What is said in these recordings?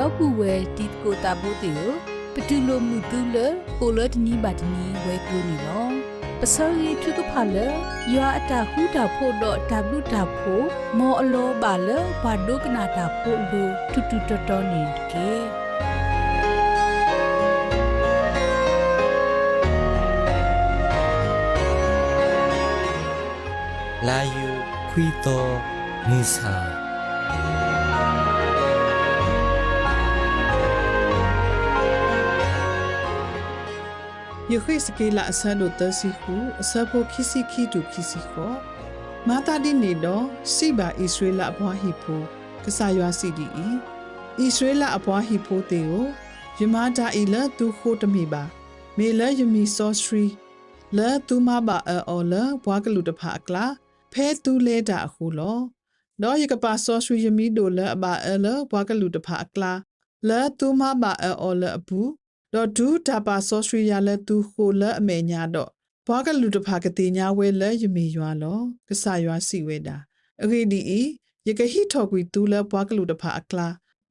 တော့ပူဝဲတီကိုတာဘိုတေကိုပတူလိုမှုတူလကိုလတနီဘာတနီဝဲကလိုနီလောပစောရီထုကဖလရွာအတာဟူတာဖို့တော့တဘလူတာဖို့မောအလောပါလဘာဒုကနာတာဖို့လူတူတူတော်တော်နေကေလာယူခွီတော်မူဆာ ယခိစကေလာအဆန်တို့တစီခုအစဖို့ခိစီခိတူခိစီခောမာတာဒီနေတော့စိဘာဣသရေလအဘွားဟိဖိုကဆာယွာစီဒီဣဣသရေလအဘွားဟိဖိုတေကိုယမတာဣလသူခိုတမီပါမေလယမီဆောစထရီလဲသူမဘာအော်လဘွားကလူတဖာကလာဖဲတူလေတာအခုလောတော့ယကပါဆောစထရီယမီဒိုလအဘာအလဘွားကလူတဖာကလာလဲသူမဘာအော်လအဘူး တော့ဒူတာပါဆောစထရီယာလဲသူခိုလဲအမေညာတော့ဘွားကလူတဖာကတိညာဝဲလဲယမီရွာလောကဆာရွာစီဝဲတာအဂေဒီဤယကဟိထော်ကွီတူလဲဘွားကလူတဖာအကလာ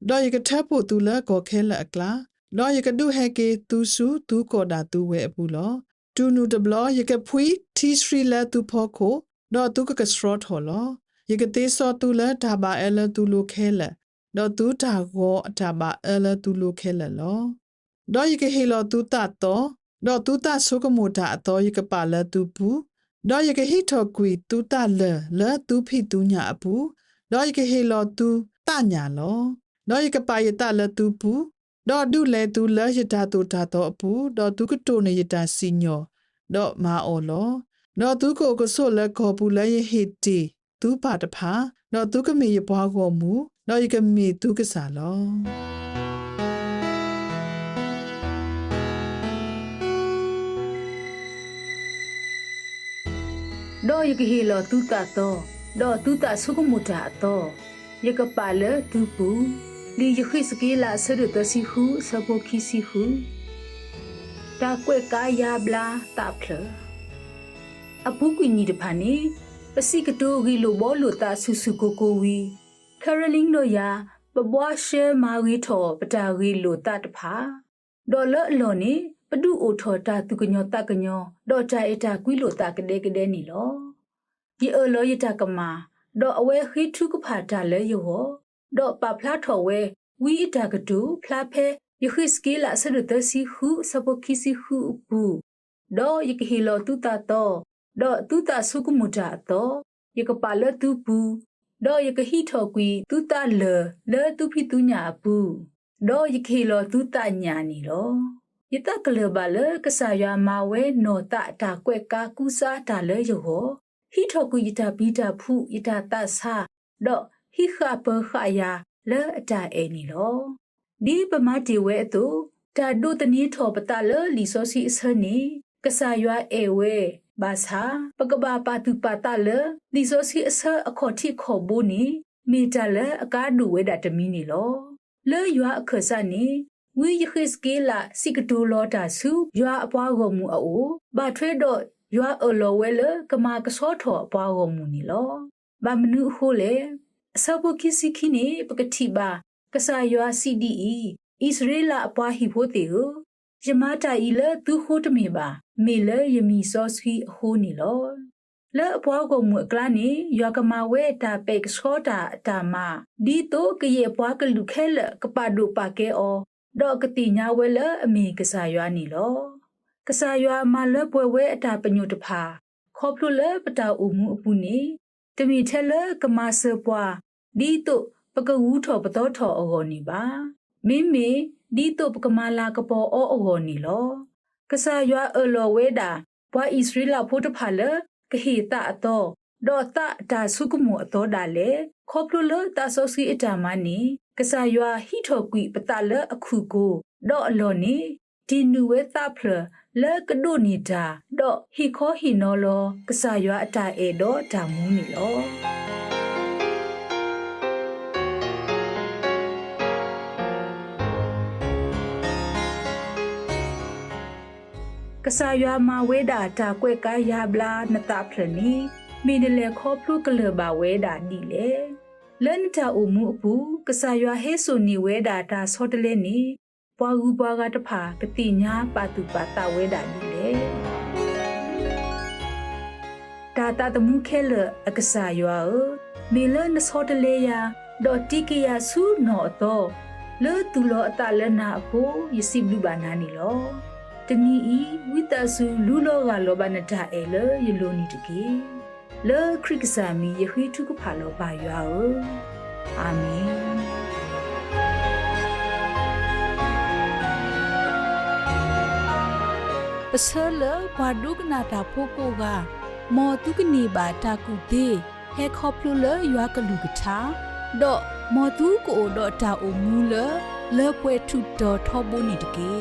တော့ယကထပ်ဖို့တူလဲကောခဲလဲအကလာတော့ယကဒုဟဲကေသူစုသူကောတာသူဝဲအပူလောတူနူဒဘလယကဖွီတီစထရီလဲသူဖောခိုတော့သူကကစထရတ်ဟောလောယကတေဆောတူလဲဒါဘာအဲလဲသူလိုခဲလဲတော့သူတာကောအတာဘာအဲလဲသူလိုခဲလဲလော တော့ယကဟေလောသူတတ်တော့တော့သူတဆုကမိုတာအတော်ယကပါလဲသူဘူးတော့ယကဟိထော်ကွီသူတလဲလဲသူဖိသူညာအပူတော့ယကဟေလောသူတညာလောတော့ယကပါယတလဲသူဘူးတော့ဒုလဲသူလဲယတာတူတာတော့အပူတော့သူကတိုနေယတာစီညောတော့မာအော်လောတော့သူကိုကဆိုလဲခေါ်ဘူးလဲယဟိတီသူပါတဖာတော့သူကမေယဘွားကောမူတော့ယကမေသူကစားလော တော့ယကဟီလောတူတာတော့တော့တူတာဆုကမူတာတော့ယကပါလတူပူလီယခိစကေလာဆရတစီဟုစဘခိစီဟုတာကွဲကာယာဘလာတာဖလအပူကွီနီတဖာနေပစိကတိုဂီလိုဘောလိုတာဆူဆူကိုကိုဝီကယ်ရလင်းတို့ယာပဘွားရှဲမာဝီထော်ပတာဂီလိုတာတဖာဒေါ်လာအလော်နေ ပဒုအိုထော်တာသူကညောတကညောဒေါ်တာအတာကွီလိုတာကတဲ့ကတဲ့နီလောဒီအလောယတကမာဒေါ်အဝဲခိထုကဖာတာလဲယောဒေါ်ပပလာထော်ဝဲဝီအတာကတူဖလာဖဲယခိစကေလာဆရတစီဟုစပခိစီဟုပူဒေါ်ယကဟီလောတူတာတော့ဒေါ်တူတာဆုကမူတာတော့ယကပါလတူပူဒေါ်ယကဟီထော်ကွီတူတာလလဲတူဖီတူညာပူဒေါ်ယခေလောတူတာညာနီလော ယတကလဘလကဆာယမာဝဲနောတတာကွဲ့ကာကူစားတာလဲယောဟဟိထောကူယတဘီတာဖုယတတဆာဒေါဟိခပခယာလဲအတာအဲနီလောဒီပမတီဝဲအတူတာဒုတနီထောပတလလီဆိုစီဆနီကဆာယအေဝဲဘာသာပကဘာပါတူပါတလလီဆိုစီအဆအခေါ်တိခေါ်ဘူးနီမီတလအကားဒူဝဲတာတမီနီလောလဲရွာအခဆာနီ ဝီယခိစကေလာစီကတူလောတာစုရွာအပွားကိုမူအိုဘာထွေတော့ရွာအလောဝဲလကမာကစောထောအပွားကိုမူနီလောဘာမနုဟိုလေအစဘကိစီခိနေပကတိဘာကဆာရွာ CDE ဣသရေလအပွားဟိဖို့တေကိုယမတာဤလသူခိုးတမေပါမေလယမီစောစခီအဟိုးနီလောလဲအပွားကိုမူကလာနေရွာကမာဝဲတာပေကစောတာအတာမဒီတော့ကရေပွားကလူခဲလကပဒုပါကဲအော ဒေါကတိညာဝဲလအမေကစားရွာနီလောကစားရွာမလပွဲဝဲအတာပညုတဖာခေါပလူလပတာအုံမှုအပူနေတမီထဲလကမဆပွားဒီတော့ပကဝူးထော်ပတော်ထော်အောနီပါမိမိဒီတော့ပကမာလာကပေါ်အောအောနီလောကစားရွာအလောဝဲတာဘွာဣသရေလဖို့တဖာလကဟေတာအတော့ ဒေါ်တာဒါဆုကမှုအတော်ဒါလေခေါပလူလတာဆောစီအတာမနီကဆာယွာဟီထောကွီပတလအခုကိုဒေါ်အလောနီဒီနူဝဲသဖလလကဒိုနီတာဒေါ်ဟီခောဟီနောလောကဆာယွာအတာအေဒေါ်ဒါမူနီလောကဆာယွာမာဝဲတာတာကွဲ့ကားရဘလာနတာဖလနီ မီဒလေခေါပလူကလဘဝဲတာဒီလေလန်တာအမှုအပူကဆာရွာဟဲဆိုနီဝဲတာတာဆောတလဲနေပွားကူပွားကတဖာကတိညာပါတူပါတာဝဲတာနီလေတာတာတမှုခဲလအကဆာရွာအမေလနဆောတလဲယာဒေါ်တိကယာဆူနော်တော့လေတူလောအတလနာကိုယစီဘလူဘာနာနီလောတနီဤဝိတဆူလူလောကလောဘနတာအဲလေယလိုနီတကေ လေခရစ်ကဆာမီယခွေထုကဖာလောပါရွာအာမင်ပစလဘာဒုကနာတာဖိုကိုကမောတုကနေပါတာကုတေဟဲခေါပလူလရွာကလူကထာဒေါ်မောတုကိုဒေါ်တာအမူလလေပွဲထုတော်ထောဘုန်နီတကေ